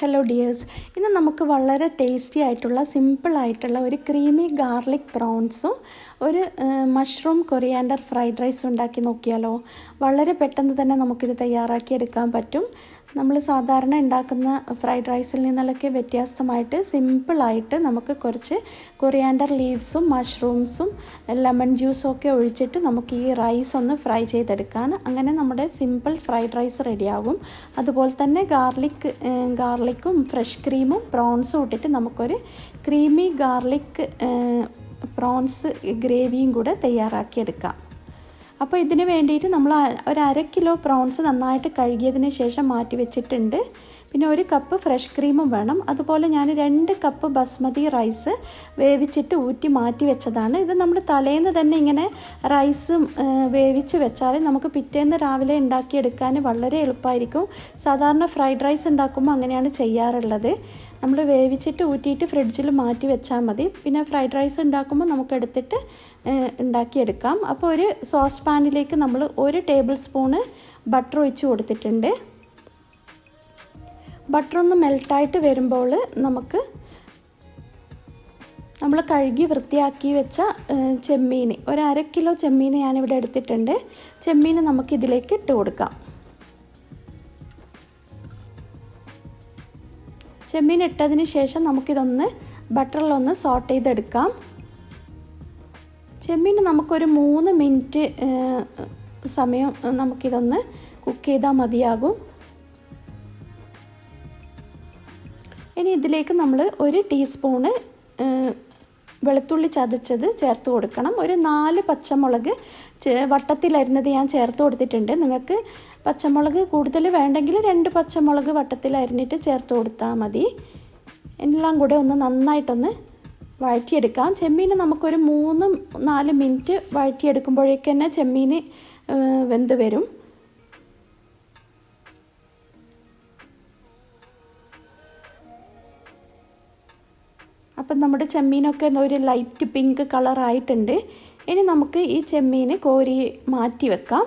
Hello dears ഇന്ന് നമുക്ക് വളരെ ടേസ്റ്റി ആയിട്ടുള്ള സിമ്പിൾ ആയിട്ടുള്ള ഒരു ക്രീമി ഗാർലിക് പ്രോൺസും ഒരു മഷ്റൂം കൊറിയാൻഡർ ഫ്രൈഡ് റൈസും ഉണ്ടാക്കി നോക്കിയാലോ? വളരെ പെട്ടെന്ന് തന്നെ നമുക്കിത് തയ്യാറാക്കി എടുക്കാൻ പറ്റും. നമ്മൾ സാധാരണ ഉണ്ടാക്കുന്ന ഫ്രൈഡ് റൈസിൽ നിന്നൊക്കെ വ്യത്യസ്തമായിട്ട് സിമ്പിളായിട്ട് നമുക്ക് കുറച്ച് കൊറിയാണ്ടർ ലീവ്സും മഷ്റൂംസും ലെമൺ ജ്യൂസും ഒക്കെ ഒഴിച്ചിട്ട് നമുക്ക് ഈ റൈസ് ഒന്ന് ഫ്രൈ ചെയ്തെടുക്കാൻ അങ്ങനെ നമ്മുടെ സിമ്പിൾ ഫ്രൈഡ് റൈസ് റെഡിയാകും അതുപോലെ തന്നെ ഗാർലിക് ഗാർലിക്കും ഫ്രഷ് ക്രീമും പ്രോൺസും ഇട്ടിട്ട് നമുക്കൊരു ക്രീമി ഗാർലിക് പ്രോൺസ് ഗ്രേവിയും കൂടെ തയ്യാറാക്കിയെടുക്കാം. അപ്പോൾ ഇതിന് വേണ്ടിയിട്ട് നമ്മൾ ഒരു അര കിലോ പ്രോൺസ് നന്നായിട്ട് കഴുകിയതിന് ശേഷം മാറ്റി വെച്ചിട്ടുണ്ട്. പിന്നെ ഒരു കപ്പ് ഫ്രഷ് ക്രീമും വേണം. അതുപോലെ ഞാൻ രണ്ട് കപ്പ് ബസ്മതി റൈസ് വേവിച്ചിട്ട് ഊറ്റി മാറ്റി വെച്ചതാണ്. ഇത് നമ്മൾ തലേന്ന് തന്നെ ഇങ്ങനെ റൈസ് വേവിച്ച് വെച്ചാൽ നമുക്ക് പിറ്റേന്ന് രാവിലെ ഉണ്ടാക്കിയെടുക്കാൻ വളരെ എളുപ്പമായിരിക്കും. സാധാരണ ഫ്രൈഡ് റൈസ് ഉണ്ടാക്കുമ്പോൾ അങ്ങനെയാണ് ചെയ്യാറുള്ളത്. നമ്മൾ വേവിച്ചിട്ട് ഊറ്റിയിട്ട് ഫ്രിഡ്ജിൽ മാറ്റി വെച്ചാൽ മതി. പിന്നെ ഫ്രൈഡ് റൈസ് ഉണ്ടാക്കുമ്പോൾ നമുക്ക് എടുത്തിട്ട് ഉണ്ടാക്കിയെടുക്കാം. അപ്പോൾ ഒരു സോസ് പാനിലേക്ക് നമ്മൾ ഒരു ടേബിൾ സ്പൂണ് ബട്ടർ ഒഴിച്ച് കൊടുത്തിട്ടുണ്ട്. ബട്ടർ ഒന്ന് മെൽട്ടായിട്ട് വരുമ്പോൾ നമുക്ക് നമ്മൾ കഴുകി വൃത്തിയാക്കി വെച്ച ചെമ്മീൻ ഒരു അര കിലോ ചെമ്മീൻ ഞാനിവിടെ എടുത്തിട്ടുണ്ട്. ചെമ്മീൻ നമുക്കിതിലേക്ക് ഇട്ട് കൊടുക്കാം. ചെമ്മീൻ ഇട്ടതിന് ശേഷം നമുക്കിതൊന്ന് ബട്ടറിലൊന്ന് സോട്ട് ചെയ്തെടുക്കാം. ചെമ്മീൻ നമുക്കൊരു മൂന്ന് മിനിറ്റ് സമയം നമുക്കിതൊന്ന് കുക്ക് ചെയ്താൽ മതിയാകും. ഇനി ഇതിലേക്ക് നമ്മൾ ഒരു ടീസ്പൂണ് വെളുത്തുള്ളി ചതച്ചത് ചേർത്ത് കൊടുക്കണം. ഒരു നാല് പച്ചമുളക് വട്ടത്തിലരിഞ്ഞത് ഞാൻ ചേർത്ത് കൊടുത്തിട്ടുണ്ട്. നിങ്ങൾക്ക് പച്ചമുളക് കൂടുതൽ വേണ്ടെങ്കിൽ രണ്ട് പച്ചമുളക് വട്ടത്തിലരിഞ്ഞിട്ട് ചേർത്ത് കൊടുത്താൽ മതി. എല്ലാം കൂടെ ഒന്ന് നന്നായിട്ടൊന്ന് വഴറ്റിയെടുക്കാം. ചെമ്മീൻ നമുക്കൊരു മൂന്ന് നാല് മിനിറ്റ് വഴറ്റിയെടുക്കുമ്പോഴേക്ക് തന്നെ ചെമ്മീൻ വെന്ത് വരും. അപ്പം നമ്മുടെ ചെമ്മീനൊക്കെ ഒരു ലൈറ്റ് പിങ്ക് കളറായിട്ടുണ്ട് ഇനി നമുക്ക് ഈ ചെമ്മീൻ കോരി മാറ്റി വെക്കാം.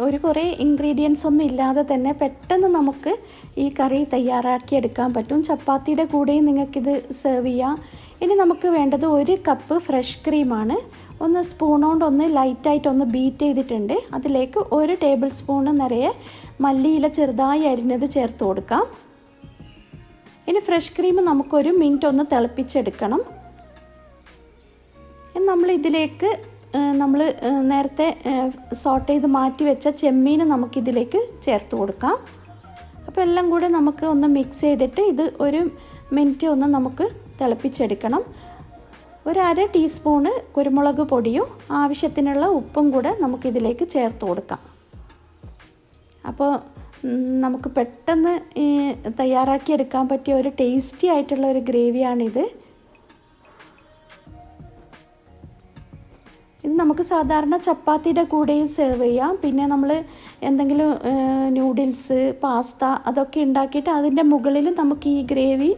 ഒരു കുറേ ഇൻഗ്രീഡിയൻസ് ഒന്നും ഇല്ലാതെ തന്നെ പെട്ടെന്ന് നമുക്ക് ഈ കറി തയ്യാറാക്കി എടുക്കാൻ പറ്റും. ചപ്പാത്തിയുടെ കൂടെയും നിങ്ങൾക്കിത് സെർവ് ചെയ്യാം. ഇനി നമുക്ക് വേണ്ടത് ഒരു കപ്പ് ഫ്രഷ് ക്രീമാണ് ഒന്ന് സ്പൂൺ കൊണ്ട് ഒന്ന് ലൈറ്റായിട്ടൊന്ന് ബീറ്റ് ചെയ്തിട്ടുണ്ട്. അതിലേക്ക് ഒരു ടേബിൾ സ്പൂൺ നിറയെ മല്ലിയില ചെറുതായി അരിഞ്ഞത് ചേർത്ത് കൊടുക്കാം. ഇനി ഫ്രഷ് ക്രീം നമുക്കൊരു മിനിറ്റ് ഒന്ന് തിളപ്പിച്ചെടുക്കണം. നമ്മൾ ഇതിലേക്ക് നമ്മൾ നേരത്തെ സോട്ട് ചെയ്ത് മാറ്റി വെച്ച ചെമ്മീൻ നമുക്കിതിലേക്ക് ചേർത്ത് കൊടുക്കാം. അപ്പോൾ എല്ലാം കൂടെ നമുക്ക് ഒന്ന് മിക്സ് ചെയ്തിട്ട് ഇത് ഒരു മിനിറ്റ് ഒന്ന് നമുക്ക് തിളപ്പിച്ചെടുക്കണം. ഒരു അര ടീസ്പൂണ് കുരുമുളക് പൊടിയും ആവശ്യത്തിനുള്ള ഉപ്പും കൂടെ നമുക്കിതിലേക്ക് ചേർത്ത് കൊടുക്കാം. അപ്പോൾ നമുക്ക് പെട്ടെന്ന് തയ്യാറാക്കി എടുക്കാൻ പറ്റിയ ഒരു ടേസ്റ്റി ആയിട്ടുള്ള ഒരു ഗ്രേവിയാണിത്. ഇത് നമുക്ക് സാധാരണ ചപ്പാത്തിയുടെ കൂടെയും സെർവ് ചെയ്യാം. പിന്നെ നമ്മൾ എന്തെങ്കിലും നൂഡിൽസ് പാസ്ത അതൊക്കെ ഉണ്ടാക്കിയിട്ട് അതിന്റെ മുകളിൽ നമുക്ക് ഈ ഗ്രേവി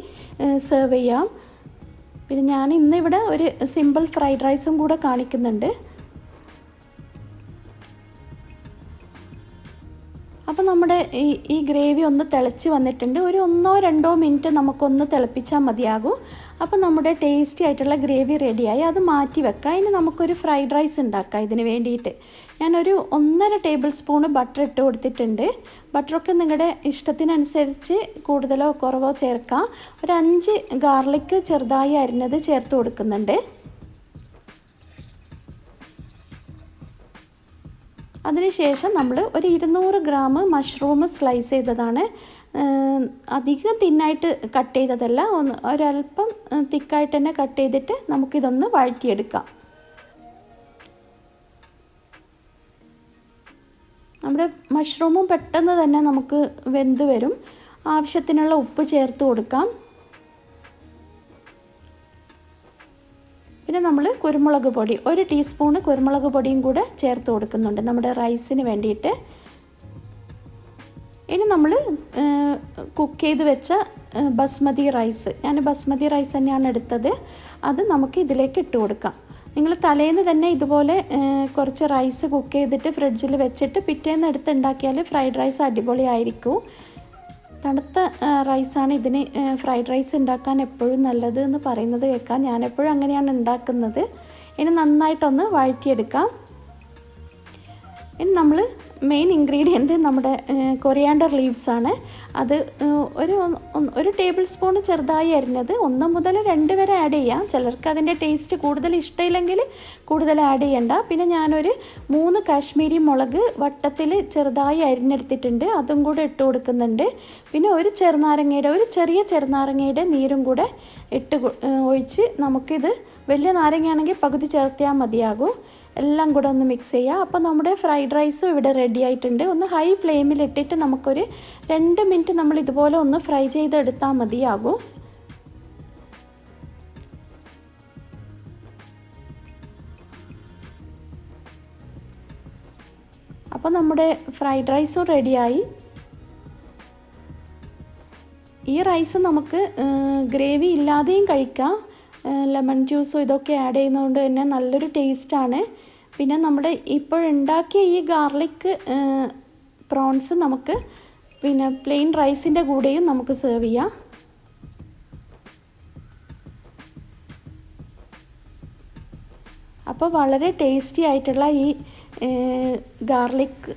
സെർവ് ചെയ്യാം. പിന്നെ ഞാൻ ഇന്ന് ഇവിടെ ഒരു സിമ്പിൾ ഫ്രൈഡ് റൈസും കൂടെ കാണിക്കുന്നുണ്ട്. അപ്പോൾ നമ്മുടെ ഈ ഈ ഗ്രേവി ഒന്ന് തിളച്ച് വന്നിട്ടുണ്ട്. ഒരു ഒന്നോ രണ്ടോ മിനിറ്റ് നമുക്കൊന്ന് തിളപ്പിച്ചാൽ മതിയാകും. അപ്പോൾ നമ്മുടെ ടേസ്റ്റി ആയിട്ടുള്ള ഗ്രേവി റെഡിയായി അത് മാറ്റി വെക്കാം. ഇനി നമുക്കൊരു ഫ്രൈഡ് റൈസ് ഉണ്ടാക്കാം ഇതിന് വേണ്ടിയിട്ട്. ഞാനൊരു ഒന്നര ടേബിൾ സ്പൂൺ ബട്ടർ ഇട്ട് കൊടുത്തിട്ടുണ്ട്. ബട്ടറൊക്കെ നിങ്ങളുടെ ഇഷ്ടത്തിനനുസരിച്ച് കൂടുതലോ കുറവോ ചേർക്കാം. ഒരു അഞ്ച് ഗാർലിക്ക് ചെറുതായി അരിഞ്ഞത് ചേർത്ത് കൊടുക്കുന്നുണ്ട്. അതിനുശേഷം നമ്മൾ ഒരു ഇരുന്നൂറ് ഗ്രാം മഷ്റൂം സ്ലൈസ് ചെയ്തതാണ്. അധികം തിന്നായിട്ട് കട്ട് ചെയ്തതല്ല. ഒന്ന് ഒരല്പം തിക്കായിട്ട് തന്നെ കട്ട് ചെയ്തിട്ട് നമുക്കിതൊന്ന് വഴറ്റിയെടുക്കാം. നമ്മുടെ മഷ്റൂമും പെട്ടെന്ന് തന്നെ നമുക്ക് വെന്ത് വരും. ആവശ്യത്തിനുള്ള ഉപ്പ് ചേർത്ത് കൊടുക്കാം. പിന്നെ നമ്മൾ കുരുമുളക് പൊടി ഒരു ടീസ്പൂണ് കുരുമുളക് പൊടിയും കൂടെ ചേർത്ത് കൊടുക്കുന്നുണ്ട് നമ്മുടെ റൈസിന് വേണ്ടിയിട്ട്. ഇനി നമ്മൾ കുക്ക് ചെയ്ത് വെച്ച ബസ്മതി റൈസ്. ഞാൻ ബസ്മതി റൈസ് തന്നെയാണ് എടുത്തത്. അത് നമുക്ക് ഇതിലേക്ക് ഇട്ട് കൊടുക്കാം. നിങ്ങൾ തലേന്ന് തന്നെ ഇതുപോലെ കുറച്ച് റൈസ് കുക്ക് ചെയ്തിട്ട് ഫ്രിഡ്ജിൽ വെച്ചിട്ട് പിറ്റേന്ന് എടുത്ത് ഉണ്ടാക്കിയാൽ ഫ്രൈഡ് റൈസ് അടിപൊളിയായിരിക്കും. തണുത്ത റൈസാണ് ഇതിന് ഫ്രൈഡ് റൈസ് ഉണ്ടാക്കാൻ എപ്പോഴും നല്ലത് എന്ന് പറയുന്നത് കേൾക്കാം. ഞാനെപ്പോഴും അങ്ങനെയാണ് ഉണ്ടാക്കുന്നത്. ഇനി നന്നായിട്ടൊന്ന് വഴറ്റിയെടുക്കാം. ഇനി നമ്മൾ മെയിൻ ഇൻഗ്രീഡിയന്റ് നമ്മുടെ കൊറിയാണ്ടർ ലീവ്സ് ആണ്. അത് ഒരു ഒരു ടേബിൾ സ്പൂൺ ചെറുതായി അരിഞ്ഞത് ഒന്ന് മുതൽ രണ്ട് വരെ ആഡ് ചെയ്യാം. ചിലർക്ക് അതിന്റെ ടേസ്റ്റ് കൂടുതൽ ഇഷ്ടമില്ലെങ്കിൽ കൂടുതൽ ആഡ് ചെയ്യണ്ട. പിന്നെ ഞാനൊരു മൂന്ന് കാശ്മീരി മുളക് വട്ടത്തിൽ ചെറുതായി അരിഞ്ഞെടുത്തിട്ടുണ്ട്. അതും കൂടെ ഇട്ട് കൊടുക്കുന്നുണ്ട്. പിന്നെ ഒരു ചെറുനാരങ്ങയുടെ ഒരു ചെറിയ ചെറുനാരങ്ങയുടെ നീരും കൂടെ ഇട്ട് ഒഴിച്ച് നമുക്കിത് വലിയ നാരങ്ങയാണെങ്കിൽ പകുതി ചേർത്തിയാൽ മതിയാകും. എല്ലാം കൂടെ ഒന്ന് മിക്സ് ചെയ്യുക അപ്പോൾ നമ്മുടെ ഫ്രൈഡ് റൈസും ഇവിടെ റെഡി ആയിട്ടുണ്ട്. ഒന്ന് ഹൈ ഫ്ലെയിമിലിട്ടിട്ട് നമുക്കൊരു രണ്ട് മിനിറ്റ് നമ്മൾ ഇതുപോലെ ഒന്ന് ഫ്രൈ ചെയ്തെടുത്താൽ മതിയാകും. അപ്പോൾ നമ്മുടെ ഫ്രൈഡ് റൈസും റെഡിയായി ഈ റൈസ് നമുക്ക് ഗ്രേവി ഇല്ലാതെയും കഴിക്കാം. ലെമൺ ജ്യൂസും ഇതൊക്കെ ആഡ് ചെയ്യുന്നതുകൊണ്ട് തന്നെ നല്ലൊരു ടേസ്റ്റാണ് പിന്നെ നമ്മുടെ ഇപ്പോഴുണ്ടാക്കിയ ഈ ഗാർലിക് പ്രോൺസ് നമുക്ക് പിന്നെ പ്ലെയിൻ റൈസിന്റെ കൂടെയും നമുക്ക് സെർവ് ചെയ്യാം. അപ്പോൾ വളരെ ടേസ്റ്റി ആയിട്ടുള്ള ഈ ഗാർലിക്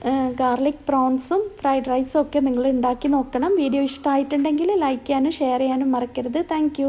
ഗാർലിക് പ്രോൺസും ഫ്രൈഡ് റൈസും ഒക്കെ നിങ്ങൾ ഉണ്ടാക്കി നോക്കണം. വീഡിയോ ഇഷ്ടമായിട്ടുണ്ടെങ്കിൽ ലൈക്ക് ചെയ്യാനും ഷെയർ ചെയ്യാനും മറക്കരുത്. താങ്ക്